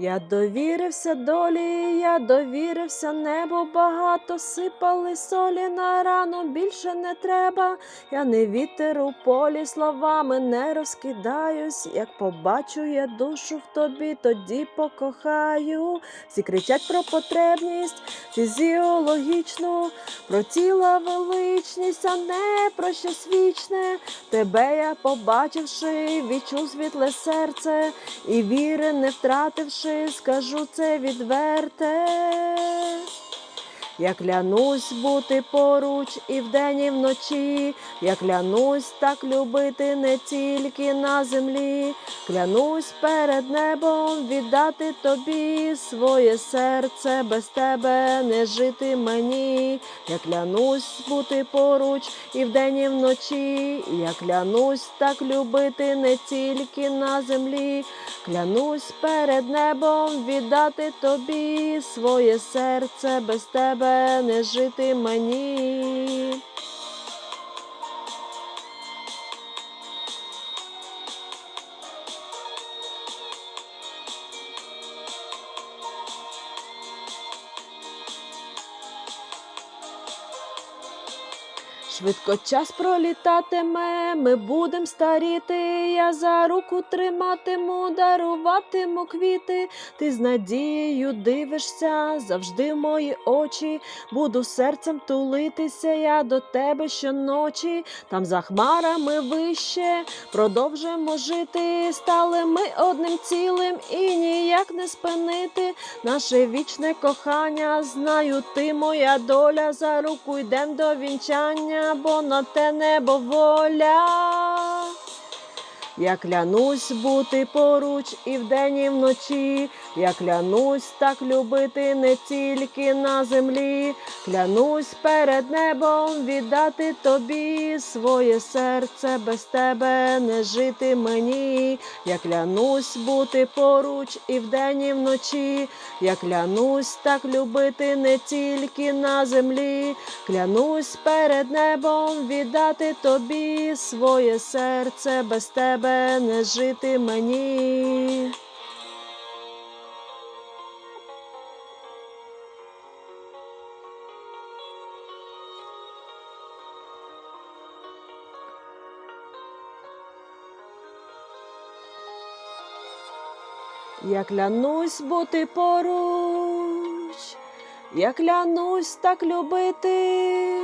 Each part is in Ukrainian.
Я довірився долі, я довірився небу, багато сипали солі на рану, більше не треба. Я не вітер у полі, словами не розкидаюсь. Як побачу я душу в тобі, тоді покохаю. Всі кричать про потребність фізіологічну, про тіла величність, а не про щось вічне. Тебе я побачивши, відчув світле серце і віри не втративши, скажу це відверте. Я клянусь бути поруч і вдень, і вночі, я клянусь так любити не тільки на землі, клянусь перед небом віддати тобі своє серце, без тебе не жити мені. Я клянусь бути поруч і вдень, і вночі, я клянусь так любити не тільки на землі, клянусь перед небом віддати тобі своє серце, без тебе не жити мені. Швидко час пролітатиме, ми будем старіти. Я за руку триматиму, даруватиму квіти. Ти з надією дивишся завжди в мої очі. Буду серцем тулитися я до тебе щоночі. Там за хмарами вище продовжимо жити. Стали ми одним цілим і ніяк не спинити. Наше вічне кохання, знаю, ти моя доля. За руку йдем до вінчання, бо на те небо воля. Я клянусь бути поруч і вдень, і вночі. Я клянусь так любити не тільки на землі. Клянусь перед небом віддати тобі своє серце, без тебе не жити мені. Я клянусь бути поруч і вдень, і вночі. Я клянусь так любити не тільки на землі. Клянусь перед небом віддати тобі своє серце, без тебе не жити мені. Я клянусь бути поруч, я клянусь так любити,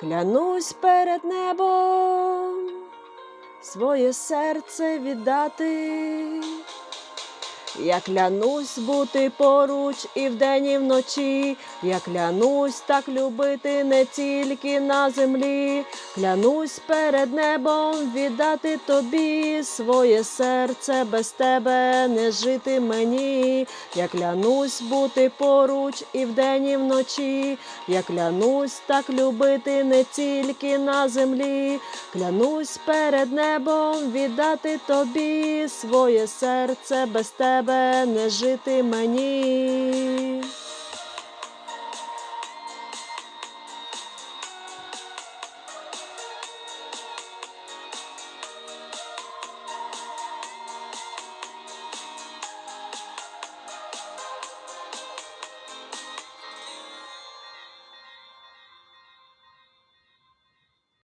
клянусь перед небом своє серце віддати. Я клянусь бути поруч і вдень, і вночі. Я клянусь так любити не тільки на землі. Клянусь перед небом віддати тобі своє серце, без тебе не жити мені. Я клянусь бути поруч і вдень, і вночі. Я клянусь так любити не тільки на землі. Клянусь перед небом віддати тобі своє серце, без тебе не жити мені.